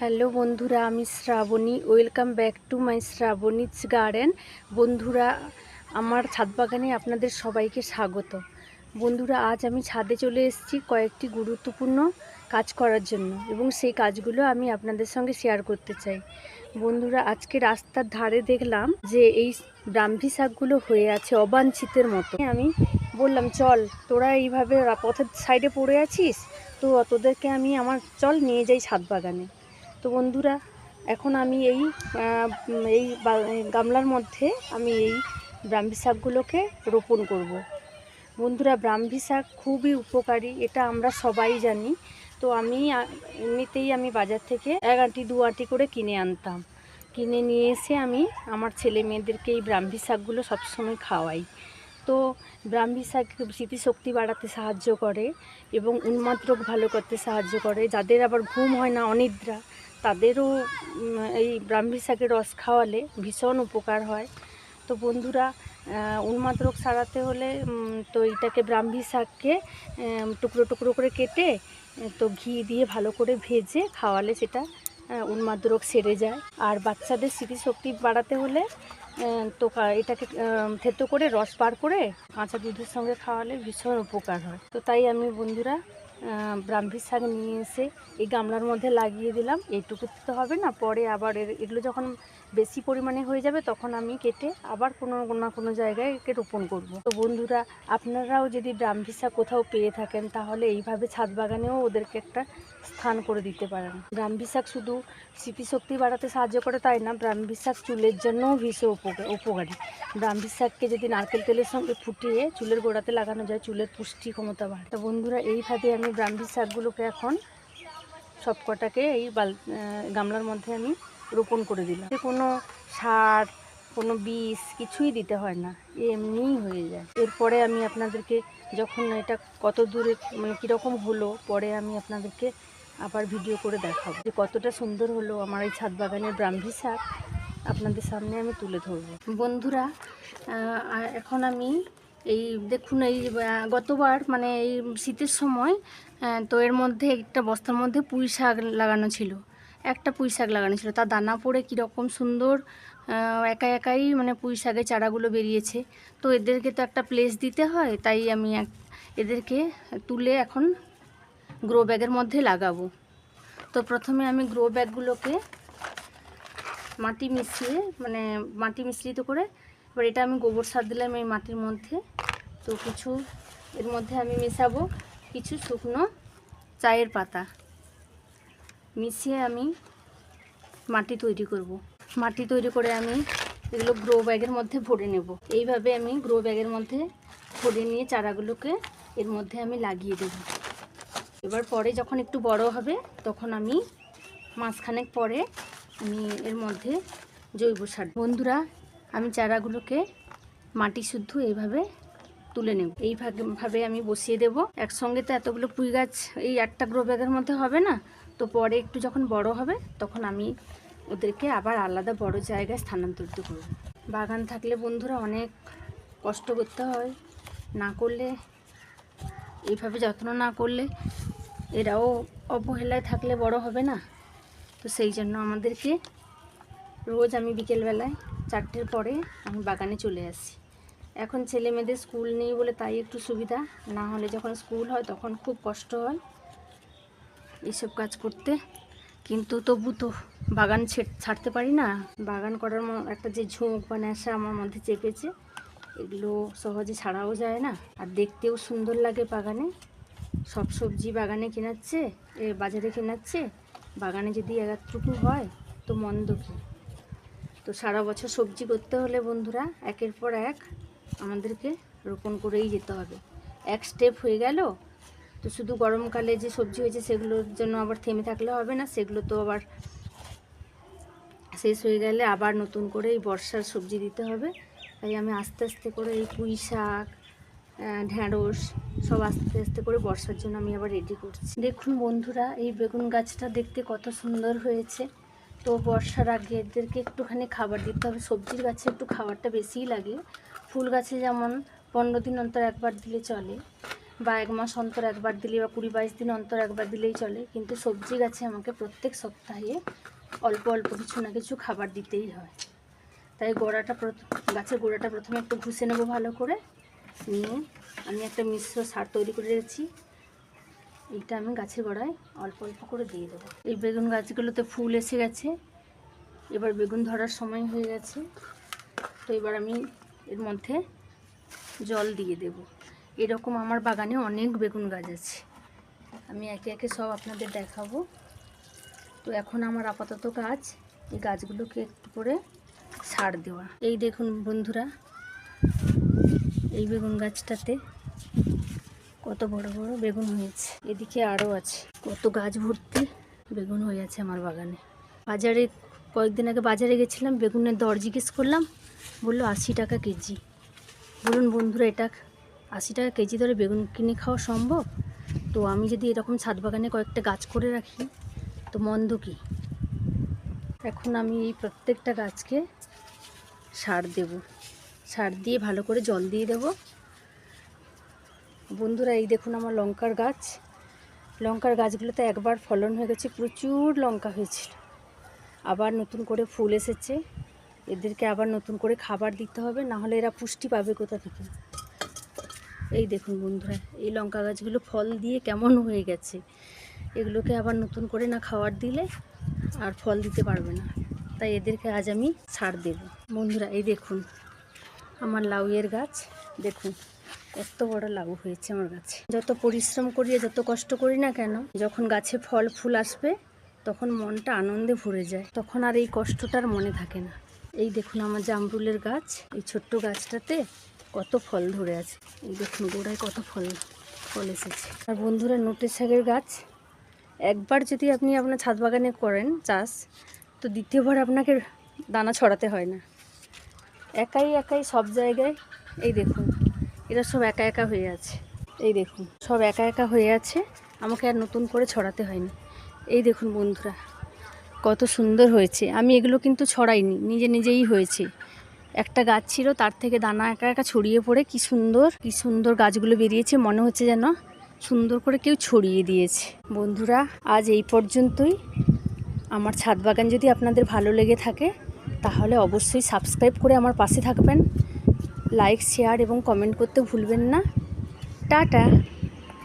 Hello বন্ধুরা, আমি Shrabani. Welcome back to my Shrabani's garden বন্ধুরা, আমার ছাদ বাগানে আপনাদের সবাইকে স্বাগত। বন্ধুরা, আজ আমি ছাদে চলে এসেছি কয়েকটি গুরুত্বপূর্ণ কাজ করার জন্য এবং সেই কাজগুলো আমি আপনাদের সঙ্গে শেয়ার করতে চাই। বন্ধুরা, আজকে রাস্তার ধারে দেখলাম যে এই ব্রাহ্মী শাকগুলো হয়ে আছে অবাঞ্ছিতের মতো। আমি বললাম, চল, তোরা এইভাবে পথের সাইডে পড়ে আছিস? তো তোদেরকে আমি আমার, চল নিয়ে যাই ছাদ বাগানে। তো বন্ধুরা, এখন আমি এই এই গামলার মধ্যে আমি এই ব্রাহ্মী শাকগুলোকে রোপণ করব। বন্ধুরা, ব্রাহ্মী শাক খুবই উপকারী, এটা আমরা সবাই জানি। তো আমি এমনিতেই আমি বাজার থেকে এক আঁটি, দু আঁটি করে কিনে আনতাম। কিনে নিয়ে এসে আমি আমার ছেলে মেয়েদেরকে এই ব্রাহ্মী শাকগুলো সবসময় খাওয়াই। তো ব্রাহ্মী শাক স্মৃতিশক্তি বাড়াতে সাহায্য করে এবং উন্মাদ রোগ ভালো করতে সাহায্য করে। যাদের আবার ঘুম হয় না, অনিদ্রা তাদেরও এই ব্রাহ্মী শাকের রস খাওয়ালে ভীষণ উপকার হয়। তো বন্ধুরা উন্মাদ রোগ সারাতে হলে তো এইটাকে ব্রাহ্মী শাককে টুকরো টুকরো করে কেটে, তো ঘি দিয়ে ভালো করে ভেজে খাওয়ালে সেটা উন্মাদ রোগ সেরে যায়। আর বাচ্চাদের স্মৃতিশক্তি বাড়াতে হলে তো এটাকে থেতো করে রস বার করে কাঁচা দুধের সঙ্গে খাওয়ালে ভীষণ উপকার হয়। তো তাই আমি বন্ধুরা ব্রাহ্মী শাক নিয়ে এসে এই গামলার মধ্যে লাগিয়ে দিলাম। এইটুকু তো হবে না, পরে আবার এগুলো যখন বেশি পরিমাণে হয়ে যাবে, তখন আমি কেটে আবার কোনো না কোনো জায়গায় একে রোপণ করব। তো বন্ধুরা, আপনারাও যদি ব্রাহ্মী শাক কোথাও পেয়ে থাকেন, তাহলে এইভাবে ছাদ বাগানেও ওদেরকে একটা স্থান করে দিতে পারেন। ব্রাহ্মী শাক শুধু স্মৃতিশক্তি বাড়াতে সাহায্য করে তাই না ব্রাহ্মী শাক চুলের জন্যও ভীষণ উপকার, উপকারী। ব্রাহ্মী শাককে যদি নারকেল তেলের সঙ্গে ফুটিয়ে চুলের গোড়াতে লাগানো যায়, চুলের পুষ্টি ক্ষমতা বাড়ে। তো বন্ধুরা, এইভাবে আমি ব্রাহ্মী শাকগুলোকে এখন সব কটাকে এই বাল গামলার মধ্যে আমি রোপণ করে দিলাম। কোনো সার, কোনো বীজ কিছুই দিতে হয় না, এমনিই হয়ে যায়। এরপরে আমি আপনাদেরকে যখন এটা কত দূরে মানে কীরকম হলো, পরে আমি আপনাদেরকে আবার ভিডিও করে দেখাবো। যে কতটা সুন্দর হলো আমার এই ছাদ বাগানের ব্রাহ্মী শাক আপনাদের সামনে আমি তুলে ধরব। বন্ধুরা এখন আমি এই দেখুন, এই গতবার মানে এই শীতের সময় তো এর মধ্যে একটা বস্তার মধ্যে পুঁই শাক লাগানো ছিল। একটা পুঁই শাক লাগানো ছিল। তার দানা পড়ে কীরকম সুন্দর একা একাই মানে পুঁই শাকের চারাগুলো বেরিয়েছে। তো এদেরকে তো একটা প্লেস দিতে হয়, তাই আমি এদেরকে তুলে এখন গ্রো ব্যাগের মধ্যে লাগাবো। তো প্রথমে আমি গ্রো ব্যাগগুলোকে মাটি মিশিয়ে মানে মাটি মিশ্রিত করে, এবার এটা আমি গোবর সার দিলাম এই মাটির মধ্যে। তো কিছু, এর মধ্যে আমি মেশাবো কিছু শুকনো চায়ের পাতা। মিশিয়ে আমি মাটি তৈরি করব। মাটি তৈরি করে আমি এগুলো গ্রো ব্যাগের মধ্যে ভরে নেব। এইভাবে আমি গ্রো ব্যাগের মধ্যে ভরে নিয়ে চারাগুলোকে এর মধ্যে আমি লাগিয়ে দেব। এবার পরে যখন একটু বড় হবে, তখন আমি মাসখানেক পরে আমি এর মধ্যে জৈব সার বন্ধুরা, আমি চারাগুলোকে মাটি শুদ্ধ এইভাবে তুলে নেব। এইভাবে ভাবে আমি বসিয়ে দেব। একসঙ্গে তো এতগুলো পুঁই গাছ এই একটা গ্রো ব্যাগের মধ্যে হবে না? তো পরে একটু যখন বড় হবে, তখন আমি ওদেরকে আবার আলাদা বড় জায়গায় স্থানান্তরিত করব। বাগান থাকলে বন্ধুরা অনেক কষ্ট করতে হয়, না করলে, এইভাবে যত্ন না করলে এরাও অবহেলায় থাকলে বড় হবে না। তো সেই জন্য আমাদেরকে রোজ আমি বিকেলবেলায় চারটের পরে আমি বাগানে চলে আসি। এখন ছেলে মেয়েদের স্কুল নেই বলে তাই একটু সুবিধা, না হলে যখন স্কুল হয় তখন খুব কষ্ট হয়। এইসব কাজ করতে। কিন্তু তবু তো বাগান ছাড়তে পারি না। বাগান করার একটা যে ঝোঁক বা নেশা আমার মধ্যে চেপেছে, এগুলো সহজে ছাড়াও যায় না। আর দেখতেও সুন্দর লাগে বাগানে। সব সবজি বাগানে কেনাচ্ছে, এ বাজারে কেনাচ্ছে। বাগানে যদি একটুকু হয়, তো মন্দ কি? তো সারা বছর সবজি করতে হলে বন্ধুরা, একের পর এক আমাদেরকে রোপণ করেই যেতে হবে। এক স্টেপ হয়ে গেল তো শুধু গরমকালে যে সবজি হয়েছে সেগুলোর জন্য আবার থেমে থাকলে হবে না, সেগুলো তো আবার শেষ হয়ে গেলে আবার নতুন করে এই বর্ষার সবজি দিতে হবে। তাই আমি আস্তে আস্তে করে এই পুঁই শাক ঢ্যাঁড়স সব আস্তে আস্তে করে বর্ষার জন্য আমি আবার রেডি করছি। দেখুন বন্ধুরা, এই বেগুন গাছটা দেখতে কত সুন্দর হয়েছে। তো বর্ষার আগে এদেরকে একটুখানি খাবার দিতে হবে। সবজির গাছে একটু খাবারটা বেশিই লাগে। ফুল গাছে যেমন পনেরো দিন অন্তর একবার দিলে চলে বা এক মাস অন্তর একবার দিলে বা কুড়ি বাইশ দিন অন্তর একবার দিলেই চলে। কিন্তু সবজি গাছে আমাকে প্রত্যেক সপ্তাহে অল্প অল্প কিছু না কিছু খাবার দিতেই হয়। তাই গোড়াটা গাছের গোড়াটা প্রথমে একটু ঘুষে নেব ভালো করে। নিয়ে আমি একটা মিশ্র সার তৈরি করে রেখেছি। এইটা আমি গাছের গোড়ায় অল্প অল্প করে দিয়ে দেবো। এই বেগুন গাছগুলোতে ফুল এসে গেছে। এবার বেগুন ধরার সময় হয়ে গেছে। তো এবার আমি এর মধ্যে জল দিয়ে দেব। এরকম আমার বাগানে অনেক বেগুন গাছ আছে। আমি একে একে সব আপনাদের দেখাবো। তো এখন আমার আপাতত গাছ এই গাছগুলোকে একটু করে সার দেওয়া। এই দেখুন বন্ধুরা, এই বেগুন গাছটাতে কত বড় বড় বেগুন হয়েছে। এদিকে আরও আছে, কত গাছ ভর্তি বেগুন হয়ে আছে আমার বাগানে। বাজারে, কয়েকদিন আগে বাজারে গেছিলাম, বেগুনের দর জিজ্ঞেস করলাম, বলল আশি টাকা কেজি। বলুন বন্ধুরা, এটা আশি টাকা কেজি ধরে বেগুন কিনে খাওয়া সম্ভব? তো আমি যদি এরকম ছাদ বাগানে কয়েকটা গাছ করে রাখি, তো মন্দ কি? এখন আমি এই প্রত্যেকটা গাছকে সার দেব। সার দিয়ে ভালো করে জল দিয়ে দেব। বন্ধুরা, এই দেখুন আমার লঙ্কার গাছ। লঙ্কার গাছগুলোতে একবার ফলন হয়ে গেছে, প্রচুর লঙ্কা হয়েছিল। আবার নতুন করে ফুল এসেছে। এদেরকে আবার নতুন করে খাবার দিতে হবে, না হলে এরা পুষ্টি পাবে কোথা থেকে? এই দেখুন বন্ধুরা, এই লঙ্কা গাছগুলো ফল দিয়ে কেমন হয়ে গেছে। এগুলোকে আবার নতুন করে না খাবার দিলে আর ফল দিতে পারবে না। তাই এদেরকে আজ আমি ছাড় দেব। বন্ধুরা, এই দেখুন, আমার লাউয়ের গাছ, দেখুন কত বড় লাউ হয়েছে আমার গাছে। যত পরিশ্রম করি যত কষ্ট করি না কেন, যখন গাছে ফল, ফুল আসবে, তখন মনটা আনন্দে ভরে যায়। তখন আর এই কষ্টটার মনে থাকে না। এই দেখুন, আমার জামরুলের গাছ, এই ছোট্ট গাছটাতে কত ফল ধরে আছে। এই দেখুন, গোড়ায় কত ফল ফল এসেছে। আর বন্ধুরা নোটে শাকের গাছ। একবার যদি আপনি আপনার ছাদ বাগানে করেন চাষ, তো দ্বিতীয়বার আপনাকে দানা ছড়াতে হয় না। একাই একাই সব জায়গায়, এই দেখুন, এরা সব একা একা হয়ে আছে। এই দেখুন, সব একা একা হয়ে আছে, আমাকে আর নতুন করে ছড়াতে হয়নি। এই দেখুন বন্ধুরা, কত সুন্দর হয়েছে। আমি এগুলো কিন্তু ছড়াইনি, নিজে নিজেই হয়েছে। একটা গাছ ছিল, তার থেকে দানা একা একা ছড়িয়ে পড়ে। কি সুন্দর কি সুন্দর গাছগুলো বেরিয়েছে, মনে হচ্ছে যেন সুন্দর করে কেউ ছড়িয়ে দিয়েছে। বন্ধুরা, আজ এই পর্যন্তই। আমার ছাদ বাগান যদি আপনাদের ভালো লেগে থাকে, তাহলে অবশ্যই সাবস্ক্রাইব করে আমার পাশে থাকবেন। লাইক, শেয়ার এবং কমেন্ট করতে ভুলবেন না। টাটা।